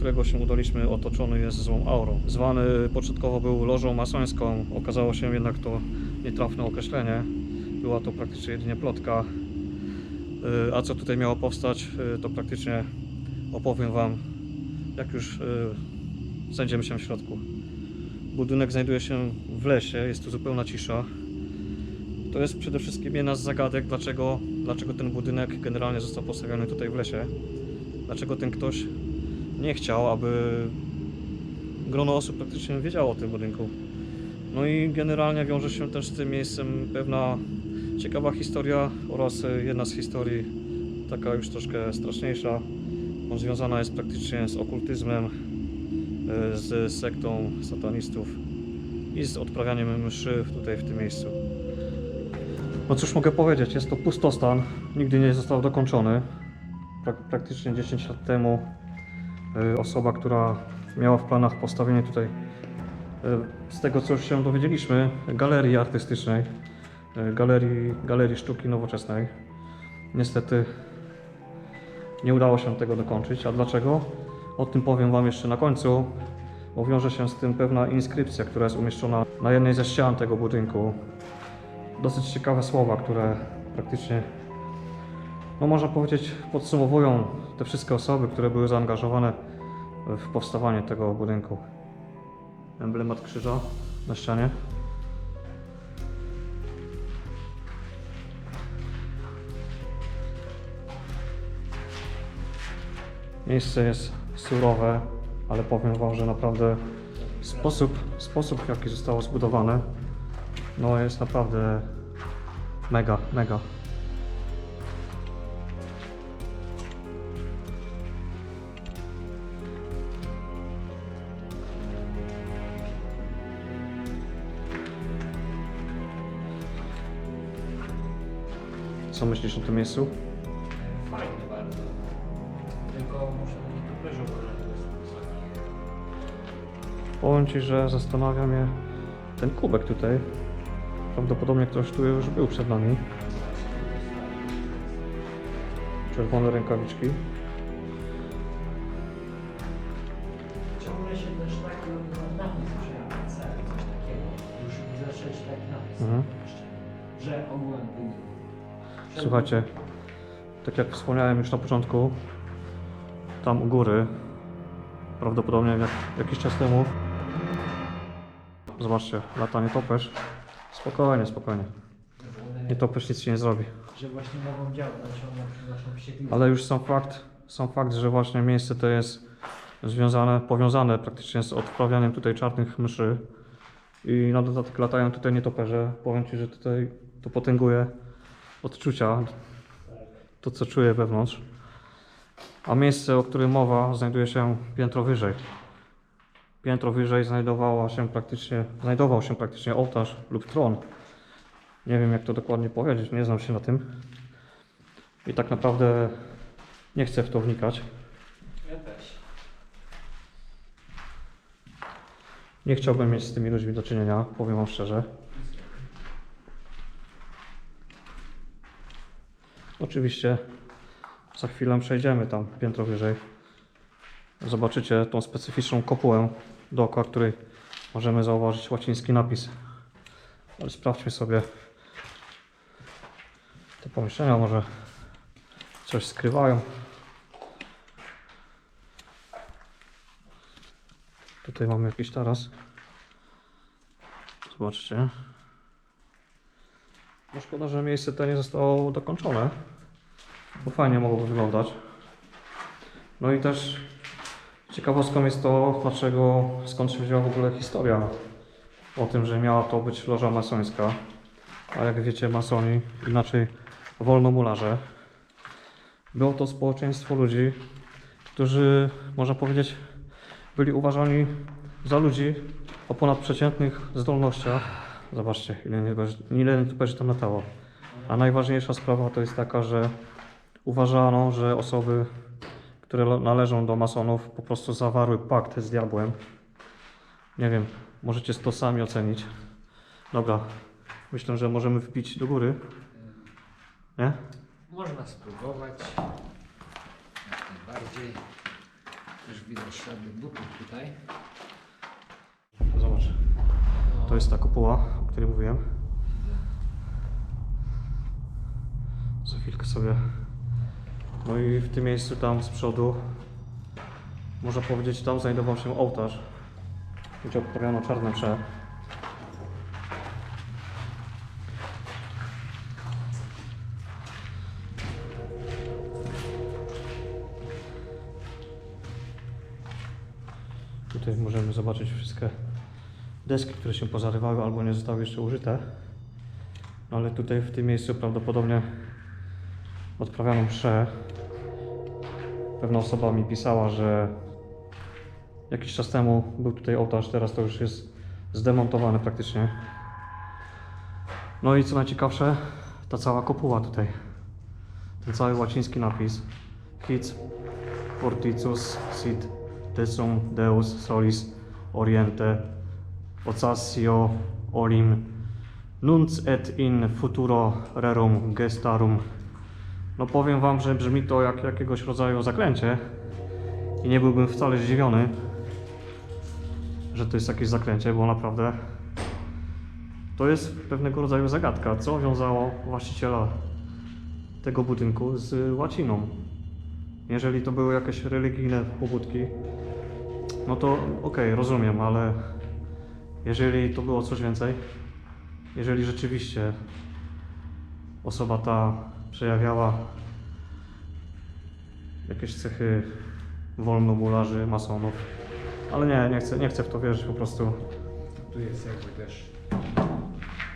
którego się udaliśmy, otoczony jest złą aurą. Zwany początkowo był lożą masońską, okazało się jednak to nietrafne określenie. Była to praktycznie jedynie plotka. Y, A co tutaj miało powstać, y, to praktycznie opowiem Wam, jak już y, znajdziemy się w środku. Budynek znajduje się w lesie, jest tu zupełna cisza. To jest przede wszystkim jedna z zagadek, dlaczego, dlaczego ten budynek generalnie został postawiony tutaj w lesie. Dlaczego ten ktoś nie chciał, aby grono osób praktycznie wiedziało o tym budynku. No i generalnie wiąże się też z tym miejscem pewna ciekawa historia oraz e, jedna z historii, taka już troszkę straszniejsza. On związana jest praktycznie z okultyzmem, e, z sektą satanistów i z odprawianiem mszy tutaj w tym miejscu. No cóż mogę powiedzieć, jest to pustostan, nigdy nie został dokończony. Prak- praktycznie 10 lat temu osoba, która miała w planach postawienie tutaj, y, z tego co już się dowiedzieliśmy, galerii artystycznej, y, galerii, galerii sztuki nowoczesnej. Niestety nie udało się tego dokończyć. A dlaczego? O tym powiem Wam jeszcze na końcu, bo wiąże się z tym pewna inskrypcja, która jest umieszczona na jednej ze ścian tego budynku dosyć ciekawe słowa, które praktycznie, no można powiedzieć, podsumowują te wszystkie osoby, które były zaangażowane w powstawanie tego budynku. Emblemat krzyża na ścianie. Miejsce jest surowe, ale powiem Wam, że naprawdę sposób, sposób w jaki zostało zbudowane, no jest naprawdę mega, mega. Co myślisz o tym miejscu? Fajny bardzo. Tylko muszę nie tu leżą, Powiem Ci, że zastanawia mnie ten kubek tutaj. Prawdopodobnie ktoś tu już był przed nami. Czerwone rękawiczki. Słuchajcie, tak jak wspomniałem już na początku, tam u góry, prawdopodobnie jak, jakiś czas temu, zobaczcie, lata nietoperz. Spokojnie, spokojnie. Nietoperz nic ci nie zrobi. Że właśnie mogą działać, wściekliwe. Ale już sam fakt, sam fakt, że właśnie miejsce to jest związane, powiązane praktycznie z odprawianiem tutaj czarnych myszy i na dodatek latają tutaj nietoperze. Powiem Ci, że tutaj to potęguje odczucia, to co czuję wewnątrz. A miejsce, o którym mowa, znajduje się piętro wyżej. Piętro wyżej znajdowała się praktycznie, znajdował się praktycznie ołtarz lub tron. Nie wiem jak to dokładnie powiedzieć, nie znam się na tym. I tak naprawdę nie chcę w to wnikać. Ja też. Nie chciałbym mieć z tymi ludźmi do czynienia, powiem Wam szczerze. Oczywiście za chwilę przejdziemy tam piętro wyżej. Zobaczycie tą specyficzną kopułę, dookoła której możemy zauważyć łaciński napis. Ale sprawdźmy sobie te pomieszczenia, może coś skrywają. Tutaj mamy jakiś taras. Zobaczcie. No szkoda, że miejsce to nie zostało dokończone. Bo fajnie mogłoby wyglądać. No i też ciekawostką jest to, dlaczego, skąd się wzięła w ogóle historia o tym, że miała to być loża masońska. A jak wiecie, masoni, inaczej wolnomularze. Było to społeczeństwo ludzi, którzy, można powiedzieć, byli uważani za ludzi o ponadprzeciętnych zdolnościach. Zobaczcie, ile ile nietoperzy tam latało. A najważniejsza sprawa to jest taka, że uważano, że osoby, które le- należą do masonów, po prostu zawarły pakt z diabłem. Nie wiem, możecie to sami ocenić. Dobra, myślę, że możemy wbić do góry. Nie? Można spróbować. Jak najbardziej. Też widać ślady butów tutaj. Zobacz. To jest ta kopuła, o której mówiłem. Za chwilkę sobie. No i w tym miejscu tam z przodu, można powiedzieć, tam znajdował się ołtarz, gdzie odprawiano czarne msze. Tutaj możemy zobaczyć wszystkie deski, które się pozarywały albo nie zostały jeszcze użyte. No ale tutaj w tym miejscu prawdopodobnie odprawiano mszę. Pewna osoba mi pisała, że jakiś czas temu był tutaj ołtarz, teraz to już jest zdemontowany praktycznie. No i co najciekawsze, ta cała kopuła tutaj. Ten cały łaciński napis. Hits forticius sit tesum deus solis oriente Ocassio olim nunc et in futuro rerum gestarum. No powiem wam, że brzmi to jak jakiegoś rodzaju zaklęcie i nie byłbym wcale zdziwiony, że to jest jakieś zaklęcie, bo naprawdę to jest pewnego rodzaju zagadka, co wiązało właściciela tego budynku z łaciną. Jeżeli to były jakieś religijne pobudki, no to okej, rozumiem, ale jeżeli to było coś więcej, jeżeli rzeczywiście osoba ta przejawiała jakieś cechy wolnomularzy, masonów, ale nie, nie chcę, nie chcę w to wierzyć po prostu. Tu jest jakby też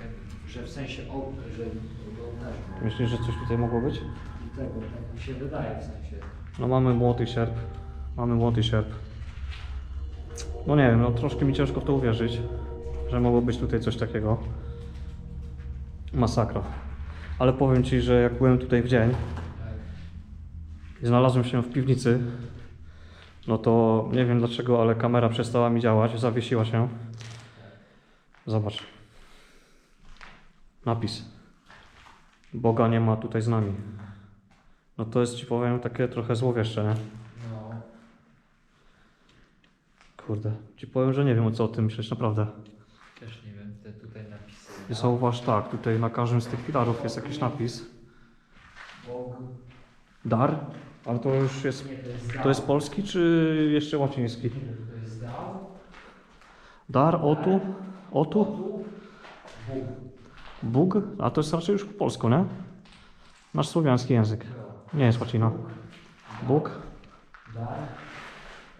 ten, że w sensie o, że ołtarz. Myślisz, że coś tutaj mogło być? Tego, tak mi się wydaje w sensie. No mamy młoty sierp, mamy młoty sierp. No nie wiem, no troszkę mi ciężko w to uwierzyć, że mogło być tutaj coś takiego. Masakra. Ale powiem Ci, że jak byłem tutaj w dzień i znalazłem się w piwnicy, no to nie wiem dlaczego, ale kamera przestała mi działać, zawiesiła się. Zobacz. Napis. Boga nie ma tutaj z nami. No to jest Ci powiem takie trochę złowieszcze, nie? No, Kurde, ci powiem, że nie wiem o co o tym myśleć, naprawdę. też nie wiem, te tutaj napisy. I Zauważ tak, tutaj na każdym z tych filarów jest jakiś napis. Bóg. Dar, ale to już jest, Nie, to jest dał. to jest polski czy jeszcze łaciński? Nie, to jest dał. Dar, otu, otu, Tu. Bóg, Bóg. a to jest raczej już po polsku, nie? Nasz słowiański język, No. nie jest łacina. Bóg, Dar.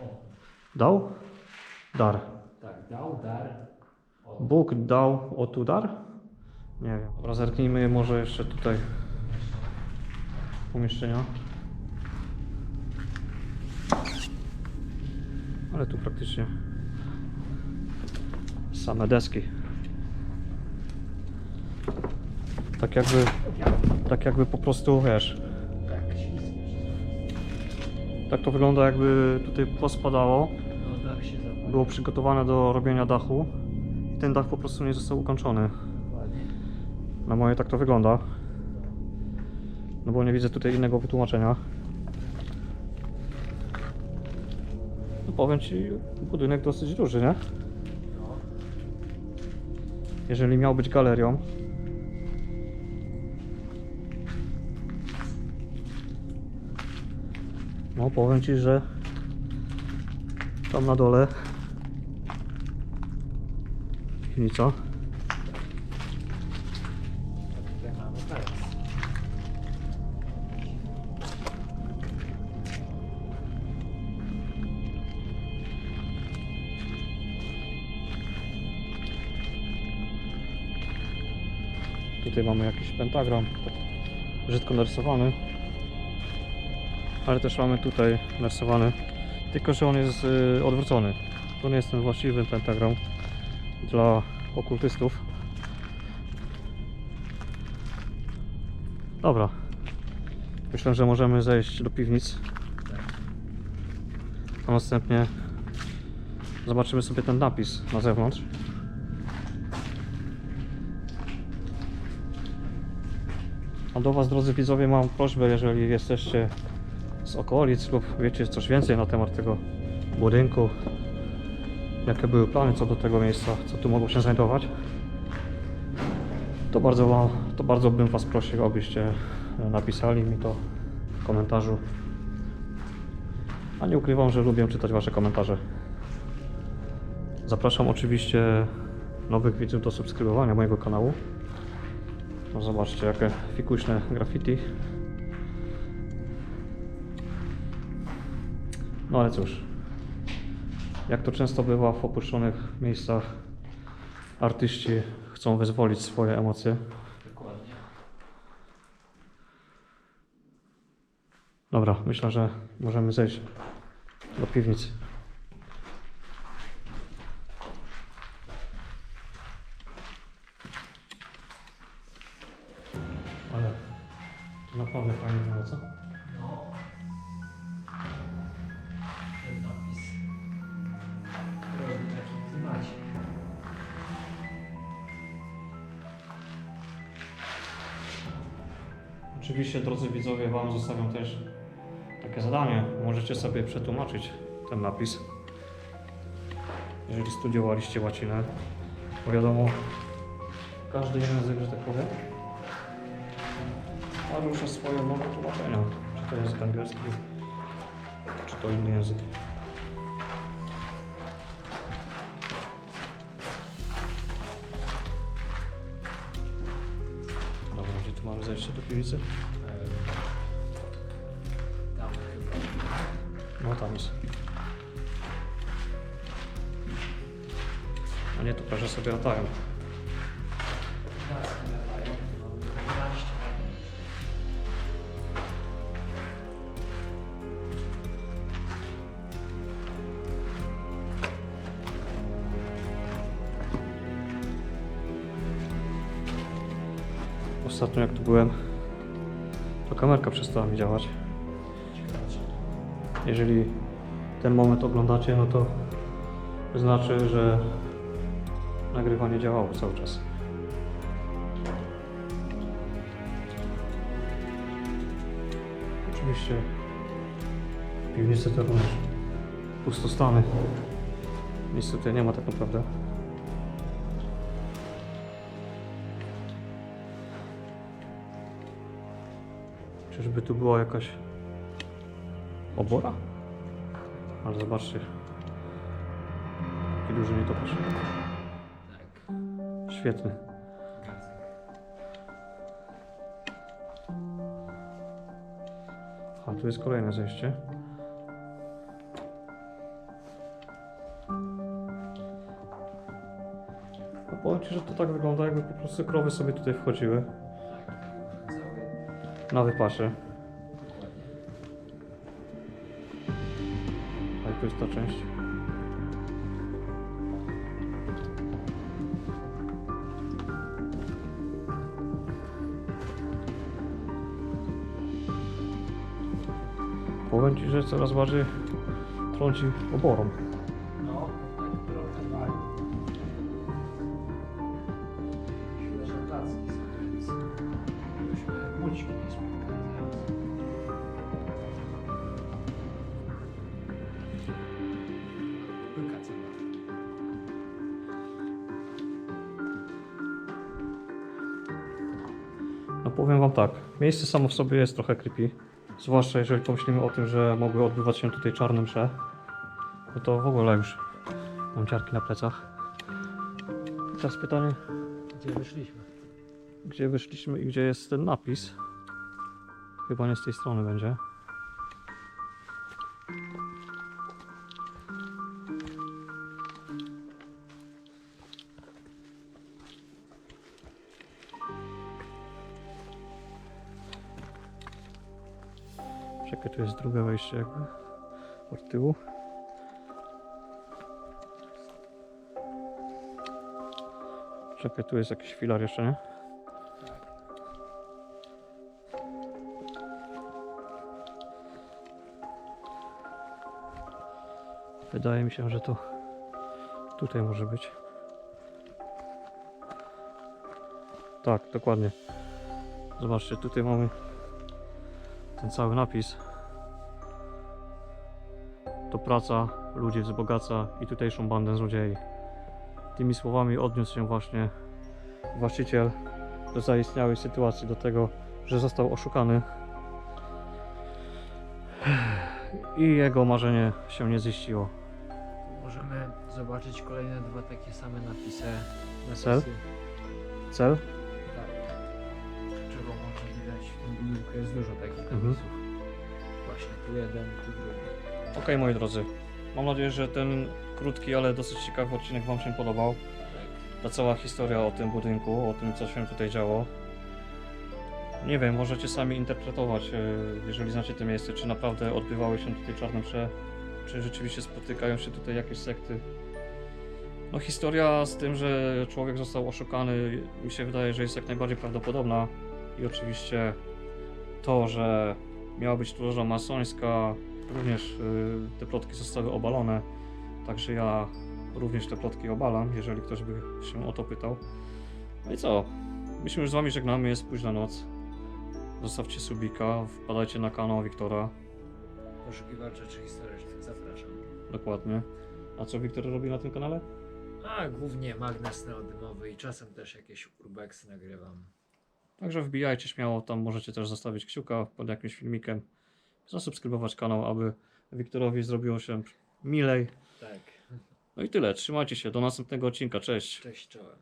O, dał, dar. tak, dał, dar. Bóg dał, otu dar? Nie wiem. Dobra, zerknijmy może jeszcze tutaj pomieszczenia. Ale tu praktycznie same deski. Tak jakby, tak jakby po prostu, wiesz, tak to wygląda jakby tutaj pospadało. Dach się zapalił. Było przygotowane do robienia dachu i ten dach po prostu nie został ukończony. Dokładnie. Na moje tak to wygląda. No bo nie widzę tutaj innego wytłumaczenia. No powiem Ci, budynek dosyć duży, nie? No. Jeżeli miał być galerią. No powiem Ci, że tam na dole piwnica. Tutaj mamy jakiś pentagram, brzydko narysowany. Ale też mamy tutaj narysowany, tylko że on jest y, odwrócony. To nie jest ten właściwy pentagram dla okultystów. Dobra. Myślę, że możemy zejść do piwnic. A następnie zobaczymy sobie ten napis na zewnątrz. A do Was, drodzy widzowie, mam prośbę, jeżeli jesteście z okolic lub wiecie coś więcej na temat tego budynku, jakie były plany co do tego miejsca, co tu mogło się znajdować, to bardzo, to bardzo bym Was prosił, abyście napisali mi to w komentarzu. A nie ukrywam, że lubię czytać Wasze komentarze. Zapraszam oczywiście nowych widzów do subskrybowania mojego kanału. No zobaczcie, jakie fikuśne graffiti. No ale cóż, jak to często bywa w opuszczonych miejscach, artyści chcą wyzwolić swoje emocje. Dokładnie. Dobra, myślę, że możemy zejść do piwnicy. Ale to naprawdę fajnie było, co? Oczywiście, drodzy widzowie, Wam zostawiam też takie zadanie. Możecie sobie przetłumaczyć ten napis, jeżeli studiowaliście łacinę. Bo wiadomo, każdy język, że tak powiem, ma różne swoje mowy tłumaczenia. Czy to język angielski, czy to inny język. Chyba. No tam jest. A nie, tu proszę sobie latają. Nas nalewają. 12 Ostatnio jak tu byłem, kamerka przestała mi działać. Jeżeli ten moment oglądacie, no to znaczy, że nagrywanie działało cały czas. Oczywiście piwnice to również pustostany. Nic tutaj nie ma tak naprawdę. Czyżby tu była jakaś obora? Ale zobaczcie. Jaki duży nietoperz. Tak. Świetny. A tu jest kolejne zejście. No powiem Ci, że to tak wygląda, jakby po prostu krowy sobie tutaj wchodziły. Wypasie. Dokładnie. A jest ta część. Powiem Ci, że coraz bardziej trąci oborą. Miejsce samo w sobie jest trochę creepy. Zwłaszcza jeżeli pomyślimy o tym, że mogły odbywać się tutaj czarne msze. No to w ogóle już mam ciarki na plecach. Teraz pytanie, Gdzie wyszliśmy? gdzie wyszliśmy i gdzie jest ten napis? Chyba nie z tej strony będzie. Drugie wejście jakby od tyłu. Czekaj, tu jest jakiś filar jeszcze, nie? Wydaje mi się, że to tutaj może być. Tak, dokładnie. Zobaczcie, tutaj mamy ten cały napis. To praca ludzi wzbogaca i tutejszą bandę złodziei. Tymi słowami odniósł się właśnie właściciel do zaistniałej sytuacji, do tego, że został oszukany i jego marzenie się nie ziściło. Możemy zobaczyć kolejne dwa takie same napisy. Cel? napisy Cel? tak. Czego można widać w tym jest dużo takich Mhm. napisów. Właśnie tu jeden, tu drugi. Okej moi drodzy, mam nadzieję, że ten krótki, ale dosyć ciekawy odcinek Wam się podobał. Ta cała historia o tym budynku, o tym co się tutaj działo. Nie wiem, możecie sami interpretować, e, jeżeli znacie to miejsce, czy naprawdę odbywały się tutaj czarne msze, czy rzeczywiście spotykają się tutaj jakieś sekty. No historia z tym, że człowiek został oszukany, mi się wydaje, że jest jak najbardziej prawdopodobna. I oczywiście to, że miała być tu loża masońska, również y, te plotki zostały obalone. Także ja również te plotki obalam, jeżeli ktoś by się o to pytał. No i co? My się już z wami żegnamy, jest późna noc. Zostawcie subika, wpadajcie na kanał Wiktora, Poszukiwacz rzeczy historycznych, zapraszam. dokładnie. A co Wiktor robi na tym kanale? A głównie magnes neodymowy i czasem też jakieś urbexy nagrywam. Także wbijajcie śmiało, tam możecie też zostawić kciuka pod jakimś filmikiem, zasubskrybować kanał, aby Wiktorowi zrobiło się milej. Tak. No i tyle, trzymajcie się, do następnego odcinka, cześć! Cześć, czołem.